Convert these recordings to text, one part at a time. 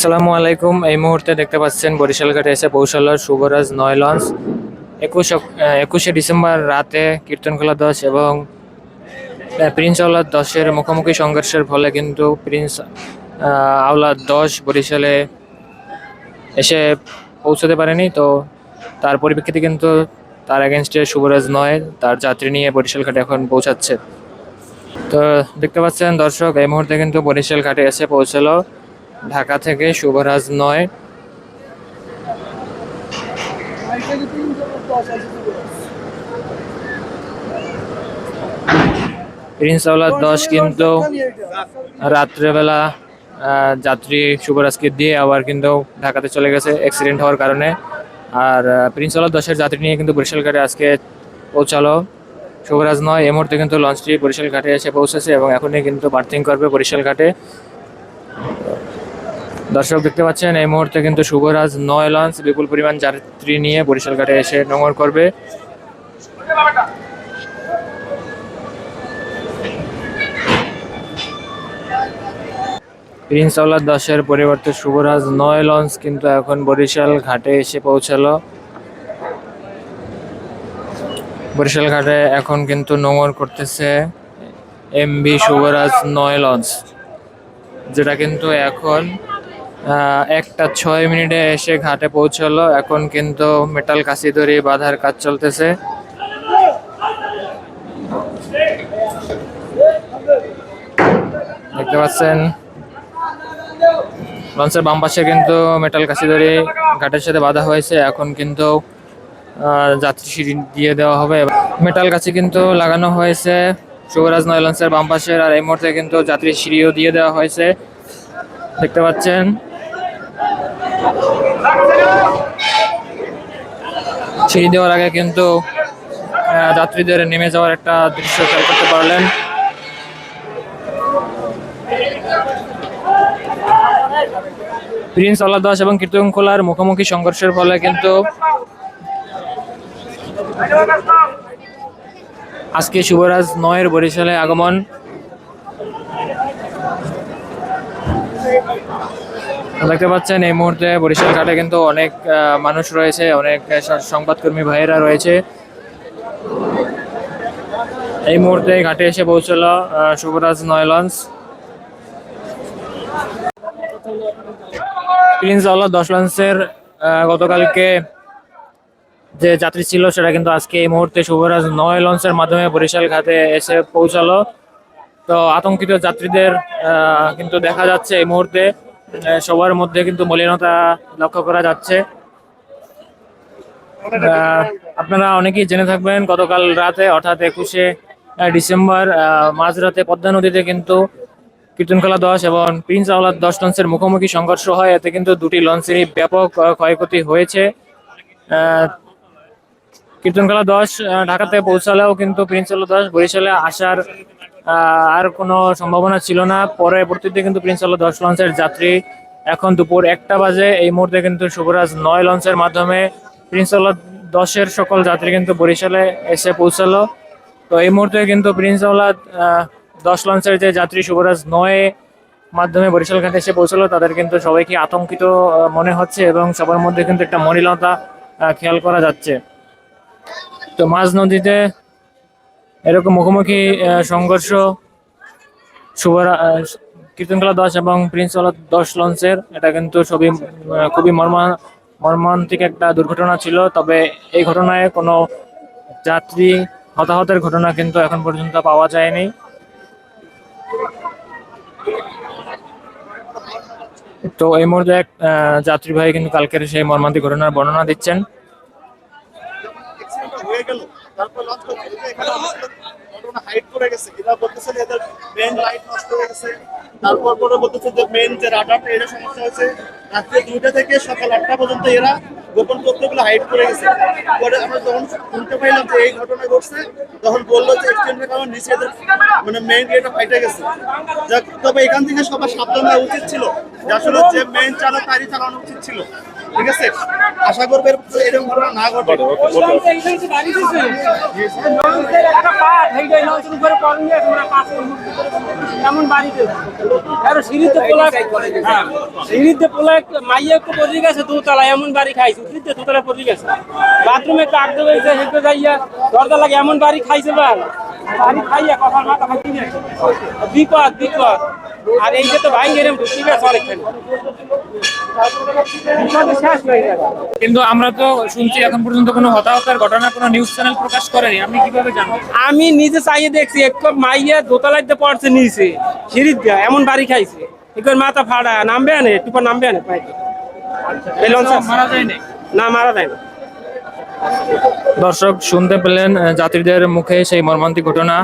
আসসালামু আলাইকুম। এই মুহূর্তে দেখতে পাচ্ছেন বরিশাল ঘাটে এসে পৌঁছালো শুভরাজ নয় লঞ্চ। একুশ একুশে ডিসেম্বর রাতে কীর্তনখোলা দশ এবং প্রিন্স আওলাদ দশের মুখোমুখি সংঘর্ষের ফলে কিন্তু প্রিন্স আওলাদ দশ বরিশালে এসে পৌঁছতে পারেনি। তো তার পরিপ্রেক্ষিতে কিন্তু তার এগেনস্টে শুভরাজ নয়, তার যাত্রী নিয়ে বরিশাল ঘাটে এখন পৌঁছাচ্ছে। তো দেখতে পাচ্ছেন দর্শক, এই মুহূর্তে কিন্তু বরিশাল ঘাটে এসে পৌঁছালো ঢাকা থেকে শুভরাজ নয়। প্রিন্স দশ কিন্তু রাত্রেবেলা যাত্রী শুভরাজকে দিয়ে আবার কিন্তু ঢাকাতে চলে গেছে অ্যাক্সিডেন্ট হওয়ার কারণে। আর প্রিন্স দশের যাত্রী নিয়ে কিন্তু বরিশাল ঘাটে আজকে পৌঁছালো। শুভরাজ নয় এই মুহূর্তে কিন্তু লঞ্চটি বরিশাল ঘাটে এসে পৌঁছেছে এবং এখনই কিন্তু বার্থিং করবে বরিশাল ঘাটে। দর্শক দেখতে পাচ্ছেন, এই মুহূর্তে কিন্তু শুভরাজ নয় লঞ্চ বিপুল পরিমাণ যাত্রী নিয়ে বরিশাল ঘাটে এসে নোঙর করবে। প্রিন্স আওলাদ দশের পরিবর্তে শুভরাজ নয় লঞ্চ কিন্তু এখন বরিশাল ঘাটে এসে পৌঁছালো। বরিশাল ঘাটে এখন কিন্তু নোঙর করতেছে এমবি শুভরাজ নয় লঞ্চ যেটা কিন্তু এখন একটা ছয় মিনিটে এসে ঘাটে পৌঁছালো। এখন কিন্তু মেটাল কাশি দড়ি বাঁধার কাজ চলতেছে। দেখতে পাচ্ছেন? লঞ্চের বাম পাশে কিন্তু মেটাল কাশি দড়ি ঘাটের সাথে বাঁধা হয়েছে। এখন কিন্তু যাত্রী সিঁড়ি দিয়ে দেওয়া হবে। মেটাল কাছি কিন্তু লাগানো হয়েছে। শুভরাজ নয় লঞ্চের বাম পাশের আর এই মুহূর্তে কিন্তু যাত্রী সিঁড়িও দিয়ে দেওয়া হয়েছে। দেখতে পাচ্ছেন? সিঁড়ি দেওয়ার আগে কিন্তু যাত্রীদের নেমে যাওয়ার একটা দৃশ্য খেয়াল করতে পারলেন। প্রিন্স আল্লাহ দাস এবং কীর্তনখোলার মুখোমুখি সংঘর্ষের ফলে কিন্তু আজকে শুভরাজ নয়ের বরিশালে আগমন। দেখতে পাচ্ছেন, এই মুহূর্তে বরিশাল ঘাটে কিন্তু অনেক মানুষ রয়েছে, অনেক সংবাদকর্মী ভাইয়েরা রয়েছে। এই মুহূর্তে ঘাটে এসে পৌঁছলো শুভরাজ নয় লঞ্চ প্রিন্স আল্লাহ দশ লঞ্চের গতকালকে যে যাত্রী ছিল সেটা কিন্তু আজকে এই মুহূর্তে শুভরাজ নয় লঞ্চের মাধ্যমে বরিশাল ঘাটে এসে পৌঁছালো। তো আতঙ্কিত যাত্রীদের কিন্তু দেখা যাচ্ছে এই মুহূর্তে। সবার মধ্যে কিন্তু মলিনতা লক্ষ্য করা যাচ্ছে। আপনারা অনেকেই জেনে থাকবেন গতকাল রাতে অর্থাৎ একুশে ডিসেম্বর মাঝরাতে পদ্মা নদীতে কিন্তু কীর্তনখোলা দশ এবং প্রিন্স আওলাদ দশ লঞ্চের মুখোমুখি সংঘর্ষ হয়। এতে কিন্তু দুটি লঞ্চেরই ব্যাপক ক্ষয়ক্ষতি হয়েছে। আহ, কীর্তনখোলা দশ ঢাকাতে পৌঁছালেও কিন্তু প্রিন্স আওলাদ দশ বরিশালে আসার আর কোনো সম্ভাবনা ছিল না। পরবর্তীতে কিন্তু প্রিন্স আওলাদ দশ লঞ্চের যাত্রী এখন দুপুর একটা বাজে। এই মুহূর্তে কিন্তু শুভরাজ নয় লঞ্চের মাধ্যমে প্রিন্স আওলাদ দশের সকল যাত্রী কিন্তু বরিশালে এসে পৌঁছালো। তো এই মুহূর্তে কিন্তু প্রিন্স আওলাদ আহ, দশ লঞ্চের যে যাত্রী শুভরাজ নয় মাধ্যমে বরিশাল ঘাটে এসে পৌঁছলো তাদের কিন্তু সবাইকে আতঙ্কিত মনে হচ্ছে এবং সবার মধ্যে কিন্তু একটা আহ, খেয়াল করা যাচ্ছে। তো মাঝ নদীতে এরকম মুখোমুখি সংঘর্ষ শুভরা কীর্তনকলা দশ এবং প্রিন্স আওলাদ দশ লঞ্চের এটা কিন্তু সবই খুবই মর্মা মর্মান্তিক একটা দুর্ঘটনা ছিল। তবে এই ঘটনায় কোনো যাত্রী হতাহতের ঘটনা কিন্তু এখন পর্যন্ত পাওয়া যায়নি। তো এই মুহূর্তে এক আহ, যাত্রী ভাই কিন্তু কালকের সেই মর্মান্তিক ঘটনার বর্ণনা দিচ্ছেন। তারপর লঞ্চ করতে গিয়ে এখানে অনেকগুলো ঘটনা হাইড করে গেছে। এরা বলতেছে যে এদের মেন লাইট নষ্ট হয়ে গেছে। তারপর পরে বলতেছে যে মেন যে রাডারটা এটা সমস্যা হয়েছে। রাত্রে দুইটা থেকে সকাল আটটা পর্যন্ত এরা গোপন তথ্যগুলো হাইড করে গেছে। পরে আমরা যখন শুনতে পাইলাম যে এই ঘটনা ঘটছে তখন বলল যে এক্সটেন্ডের কারণ নিচে মানে মেইন গেটটা ফাইটে গেছে। যাক, তবে এখান থেকে সবার সাবধান হওয়া উচিত ছিল। যে আসলে যে মেইন চালক তারই চালানো উচিত ছিল। ঠিক আছে? আশা করব এরকম এরকম ঘটনা না ঘটে। এমন বাড়িতে। আর সিঁড়িতে পোলা হ্যাঁ, সিঁড়িতে পোলা মাইয়া একটু পড়ে গেছে দুতলা এমন বাড়ি খাইছে। সিঁড়িতে দুতলা পড়ে গেছে। বাথরুমে আগ দেবে হেঁটে যাইয়া দরজা লাগে এমন বাড়ি খাইছে বাল। বাড়ি খাইয়া মাথা খাইছি না বিপদ বিপদ। আর এই যে তো ভাই গেলাম ঢুকি গেছে অনেকখানি। কিন্তু আমরা তো শুনছি এখন পর্যন্ত কোনো হতাহতের ঘটনা কোনো নিউজ চ্যানেল প্রকাশ করেনি। আপনি কীভাবে জানবেন আমি নিজে চাইয়ে দেখছি এক কাপ মাইয়া দোতলাইতে পড়ছে নিচে সিঁড়ির দিয়া এমন বাড়ি খাইছে। একবার মাথা ফাড়া নামবে আনে? টুপা নামবে আনে? না মারা যায় না। দর্শক শুনতে পেলেন যাত্রীদের মুখে সেই মর্মান্তিক ঘটনা।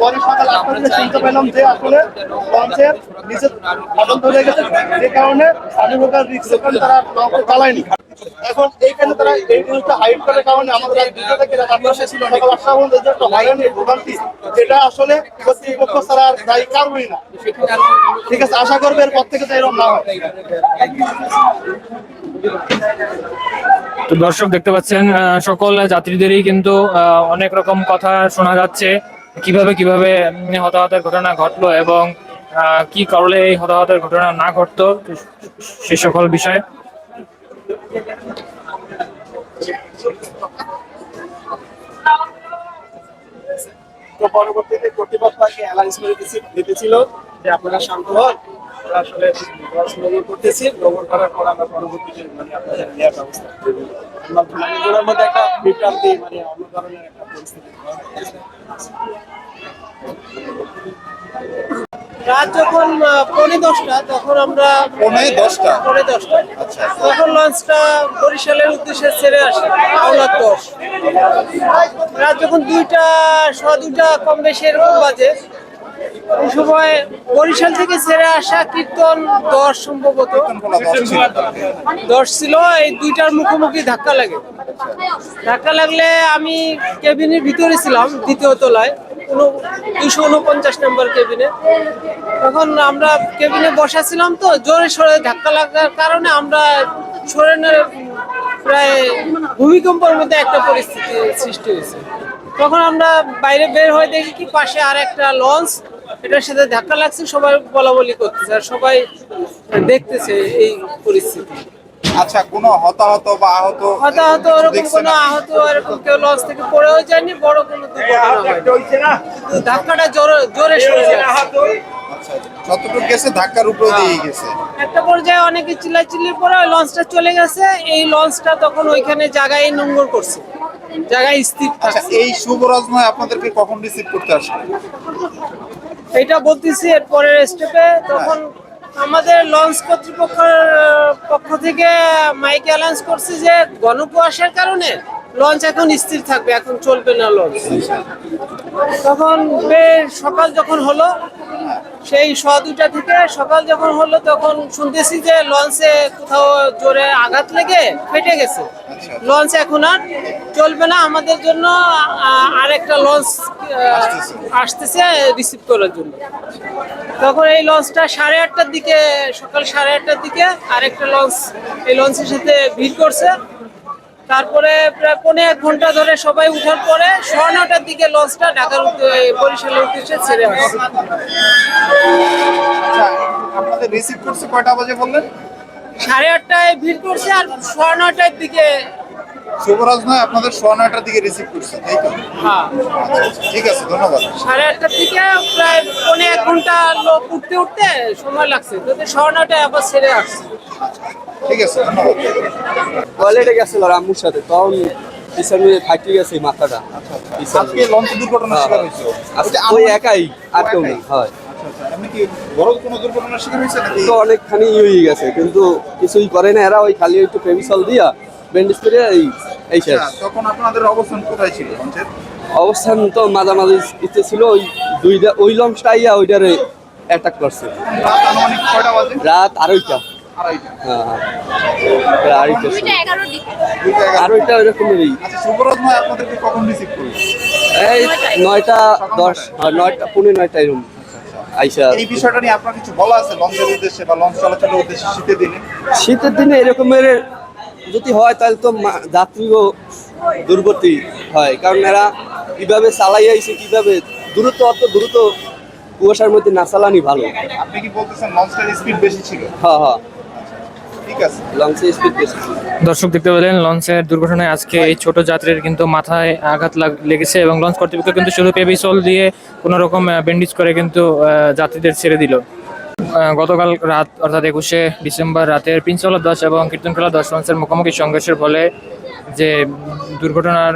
পরে সকাল আটটা শুনতে পেলাম যে আসলে লঞ্চের নিচে বটন ধরে গেছে। যে কারণে স্বাধীনতার রিক্স তারা লঞ্চ চালায়নি। এখন এইখানে তারা এই হাইড করার কারণে আমাদের দুটো থেকে ছিল যে একটা ভোগান্তি, যেটা আসলে কর্তৃপক্ষ আর দায়ী কারোরই না। ঠিক আছে, আশা করবে এরপর থেকে তো এরকম না তো দর্শক দেখতে পাচ্ছেন সকল যাত্রীদেরই কিন্তু অনেক রকম কথা শোনা যাচ্ছে। কীভাবে কীভাবে হতাহতের ঘটনা ঘটলো এবং কি করলে এই হতাহতের ঘটনা না ঘটতো, সে সকল বিষয়ে। তো পরবর্তীতে কর্তৃপক্ষকে অ্যালাউন্স করে দিছি, দিতেছিল যে আপনারা শান্ত হন, আমরা আসলে লঞ্চ করতেছি নোংর করার পর আমরা পরবর্তীতে মানে আপনাদের নেওয়ার ব্যবস্থা মানে মধ্যে একটা বিভ্রান্তি মানে অন্য ধরনের একটা পরিস্থিতি রাত যখন পৌনে দশটা তখন আমরা পৌনে দশটা? পৌনে দশটা। তখন লঞ্চটা বরিশালের উদ্দেশ্যে ছেড়ে আসে হাওলার দশ রাত যখন দুইটা সোয়া দুইটা কম বেশি এরকম বাজে এই সময় বরিশাল থেকে ছেড়ে আসা কীর্তন দশ সম্ভবত। দশ ছিল এই দুইটার মুখোমুখি ধাক্কা লাগে। ধাক্কা লাগলে আমি কেবিনের ভিতরে ছিলাম দ্বিতীয় তলায়। দুশো উনপঞ্চাশ নম্বর কেবিনে। তখন আমরা কেবিনে বসা তো, জোরে সরে ধাক্কা লাগার কারণে আমরা সরেনের প্রায় ভূমিকম্পের মধ্যে একটা পরিস্থিতি সৃষ্টি হয়েছে। তখন আমরা বাইরে বের হয়ে দেখি কি পাশে আর একটা লঞ্চ, এটার সাথে ধাক্কা লাগছে, সবাই বলা বলি করতেছে আর সবাই দেখতেছে এই পরিস্থিতি। আচ্ছা কোনো হতাহত বা আহত হতাহত ওরকম কোনো আহত এরকম কেউ লঞ্চ থেকে পড়েও যায়নি বড় কোনো দুর্ঘটনা ধাক্কাটা জোরে জোরে সরে আচ্ছা যতটুকু গেছে ধাক্কার উপরে দিয়ে গেছে। একটা পর্যায়ে অনেকে চিল্লাচিল্লির পরে ওই লঞ্চটা চলে গেছে এই লঞ্চটা তখন ওইখানে জায়গায় নোংর করছে। জায়গায় স্থির আচ্ছা এই শুভরাজময় আপনাদেরকে কখন রিসিভ করতে আসবে? এটা বলতেছি এরপরের স্টেপে তখন আমাদের লঞ্চ কর্তৃপক্ষের পক্ষ থেকে মাইকে অ্যালাউন্স করছে যে ঘনকুয়াশার কারণে লঞ্চ এখন স্থির থাকবে এখন চলবে না লঞ্চ। তখন সকাল যখন হলো সেই স দুইটা থেকে সকাল যখন হলো তখন শুনতেছি যে লঞ্চে কোথাও জোরে আঘাত লেগে ফেটে গেছে। আচ্ছা। লঞ্চ এখন আর চলবে না আমাদের জন্য আ- আরেকটা লঞ্চ আসতেছে। রিসিভ করার জন্য। তখন এই লঞ্চটা সাড়ে আটটার দিকে সকাল সাড়ে আটটার দিকে আরেকটা লঞ্চ এই লঞ্চের সাথে ভিড় করছে। তারপরে প্রায় পৌনে এক ঘণ্টা ধরে সবাই উঠার পরে সোয়া নটার দিকে লঞ্চটা ঢাকার বরিশালের উদ্দেশ্যে ছেড়ে আসছে আচ্ছা আপনাদের রিসিভ করছে কয়টা বাজে বললেন? সাড়ে আটটায় ভিড় করছে আর সোয়া নটার দিকে শুভরাজ নয় আপনাদের সোয়া নয়টার দিকে রিসিভ করছে তাই তো? হ্যাঁ। আচ্ছা আচ্ছা ঠিক আছে ধন্যবাদ। সাড়ে আটটার দিকে প্রায় পৌনে এক ঘণ্টা লোক উঠতে উঠতে সময় লাগছে। যদি সোয়া নটায় আবার ছেড়ে আসছে। ঠিক আছে ধন্যবাদ। টয়লেটে গেছিল আম্মুর সাথে তখন পিছনে ফাটি গেছে মাথাটা। পিছনে। আজকে লঞ্চ দুর্ঘটনার শিকার হয়েছিল? আজকে ওই একাই আর কেউ নেই হয়। আচ্ছা আচ্ছা। এমনি কি বড় কোনো দুর্ঘটনার শিকার হয়েছে নাকি? তো অনেকখানি ই হয়ে গেছে কিন্তু কিছুই করে না। এরা ওই খালি একটু ফেমিসল দিয়া ব্যান্ডেজ করে এই এই শেষ। আচ্ছা, তখন আপনাদের অবস্থান কোথায় ছিল অবস্থান তো মাঝামাঝি ইচ্ছে ছিল ওই দুইটা ওই লঞ্চটা ইয়া ওইটারে অ্যাটাক করছে। রাত আনুমানিক কয়টা বাজে? রাত আড়াইটা। আড়াইটা। হ্যাঁ হ্যাঁ। ওইরকমেরই আচ্ছা এই নয়টা দশ হ্যাঁ, নয়টা পৌনে নয়টা এরকম আইসা এই বিষয়টা নিয়ে আপনার কিছু বলা আছে লঞ্চের উদ্দেশ্যে বা লঞ্চ চলাচলের উদ্দেশ্যে শীতের দিনে? শীতের দিনে এরকমের যদি হয় তাহলে তো মা- যাত্রীও দুর্গতি হয়। কারণ এরা কীভাবে চালাই আইছে কীভাবে দ্রুত অত দ্রুত কুয়াশার মধ্যে না চালানি ভালো। আপনি কি বলতেছেন লঞ্চটার স্পিড বেশি ছিল? হ্যাঁ হ্যাঁ ঠিক আছে। লঞ্চে স্পিড বেশি দর্শক দেখতে পেলেন লঞ্চের দুর্ঘটনায় আজকে এই ছোট যাত্রীর কিন্তু মাথায় আঘাত লেগেছে এবং লঞ্চ কর্তৃপক্ষ কিন্তু শুধু পেবিসল দিয়ে কোনো রকম ব্যান্ডেজ করে কিন্তু যাত্রীদের ছেড়ে দিল। গতকাল রাত, অর্থাৎ একুশে ডিসেম্বর রাতের পিঞ্চলা দশ এবং কীর্তনখোলা দশ লঞ্চের মুখোমুখি সংঘর্ষের ফলে যে দুর্ঘটনার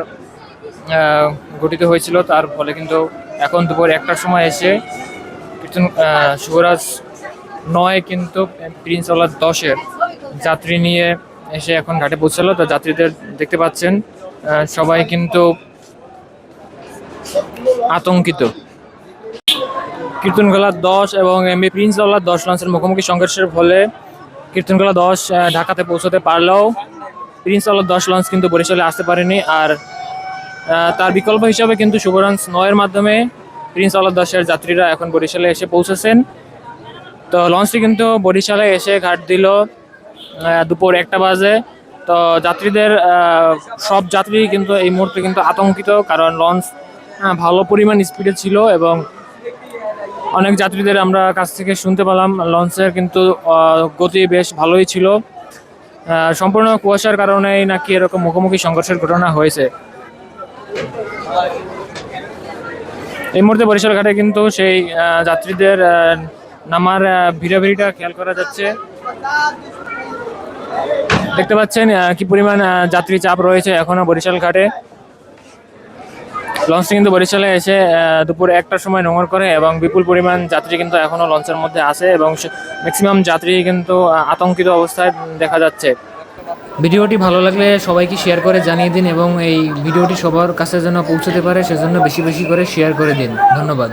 ঘটিত হয়েছিল তার ফলে কিন্তু এখন দুপুর একটার সময় এসে কীর্তন শুভরাজ নয় কিন্তু প্রিন্সওয়ালা দশের যাত্রী নিয়ে এসে এখন ঘাটে পৌঁছালো। তো যাত্রীদের দেখতে পাচ্ছেন সবাই কিন্তু আতঙ্কিত। কীর্তনগলা দশ এবং এমবি প্রিন্সওয়ালা দশ লঞ্চের মুখোমুখি সংঘর্ষের ফলে কীর্তনগলা দশ ঢাকাতে পৌঁছতে পারলেও প্রিন্স প্রিন্সওয়ালা দশ লঞ্চ কিন্তু বরিশালে আসতে পারেনি। আর তার বিকল্প হিসাবে কিন্তু শুভরাঞ্চ নয়ের মাধ্যমে প্রিন্স আলাদ দশের যাত্রীরা এখন বরিশালে এসে পৌঁছেছেন। তো লঞ্চটি কিন্তু বরিশালে এসে ঘাট দিল দুপুর একটা বাজে। তো যাত্রীদের সব যাত্রী কিন্তু এই মুহূর্তে কিন্তু আতঙ্কিত, কারণ লঞ্চ ভালো পরিমাণ স্পিডে ছিল এবং অনেক যাত্রীদের আমরা কাছ থেকে শুনতে পেলাম। লঞ্চের কিন্তু গতি বেশ ভালোই ছিল। সম্পূর্ণ কুয়াশার কারণেই নাকি এরকম মুখোমুখি সংঘর্ষের ঘটনা হয়েছে। এই মুহূর্তে বরিশাল ঘাটে কিন্তু সেই যাত্রীদের নামার ভিড়াভিড়িটা খেয়াল করা যাচ্ছে। দেখতে পাচ্ছেন কি পরিমাণ যাত্রী চাপ রয়েছে এখনও বরিশাল ঘাটে। লঞ্চটি কিন্তু বরিশালে এসে দুপুর একটার সময় নোংর করে এবং বিপুল পরিমাণ যাত্রী কিন্তু এখনও লঞ্চের মধ্যে আছে এবং ম্যাক্সিমাম যাত্রী কিন্তু আতঙ্কিত অবস্থায় দেখা যাচ্ছে। ভিডিওটি ভালো লাগলে সবাইকে শেয়ার করে জানিয়ে দিন এবং এই ভিডিওটি সবার কাছে যেন পৌঁছতে পারে, সেজন্য বেশি বেশি করে শেয়ার করে দিন। ধন্যবাদ।